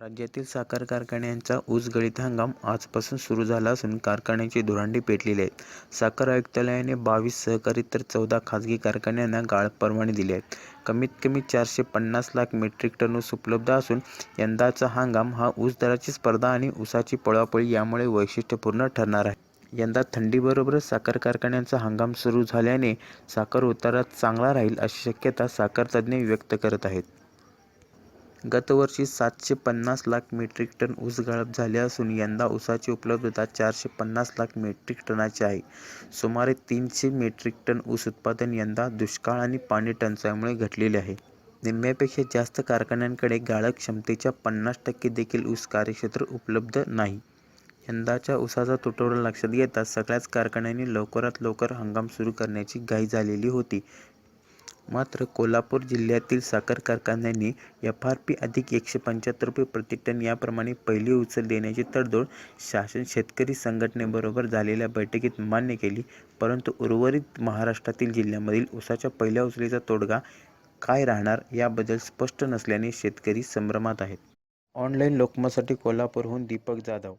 राज्यातील साखर कारखान्यांचा ऊस गळीत हंगाम आजपासून सुरू झाला असून कारखान्यांची धुरांडी पेटलेली आहे. साखर आयुक्तालयाने बावीस सहकारी तर चौदा खासगी कारखान्यांना गाळ परवाने दिले आहेत. कमीत कमी चारशे पन्नास लाख मेट्रिक टन ऊस उपलब्ध असून यंदाचा हंगाम हा ऊस दराची स्पर्धा आणि ऊसाची पळापळी यामुळे वैशिष्ट्यपूर्ण ठरणार आहे. यंदा थंडीबरोबरच साखर कारखान्यांचा हंगाम सुरू झाल्याने साखर उतारात चांगला राहील अशी शक्यता साखर तज्ज्ञ व्यक्त करत आहेत. गतवर्षी सातशे पन्नास लाख मेट्रिक टन ऊस गाळप झाले असून यंदा ऊसाची उपलब्धता चारशे पन्नास लाख मेट्रिक टनाची आहे. सुमारे तीनशे मेट्रिक टन ऊस उत्पादन यंदा दुष्काळ आणि पाणी टंचाईमुळे घटलेले आहे. निम्म्यापेक्षा जास्त कारखान्यांकडे गाळप क्षमतेच्या पन्नास टक्के देखील ऊस कार्यक्षेत्र उपलब्ध नाही. यंदाच्या ऊसाचा तुटवडा लक्षात घेता सगळ्याच कारखान्यांनी लवकरात लवकर हंगाम सुरू करण्याची घाई झालेली होती. मात्र कोल्हापूर जिल्ह्यातील साखर कारखान्यांनी एफ आर पी अधिक एकशे पंच्याहत्तर रुपये प्रतिटन याप्रमाणे पहिली उचल देण्याची तडजोड शासन शेतकरी संघटनेबरोबर झालेल्या बैठकीत मान्य केली. परंतु उर्वरित महाराष्ट्रातील जिल्ह्यामधील ऊसाच्या पहिल्या उचलीचा तोडगा काय राहणार याबद्दल स्पष्ट नसल्याने शेतकरी संभ्रमात आहेत. ऑनलाईन लोकमतसाठी कोल्हापूरहून दीपक जाधव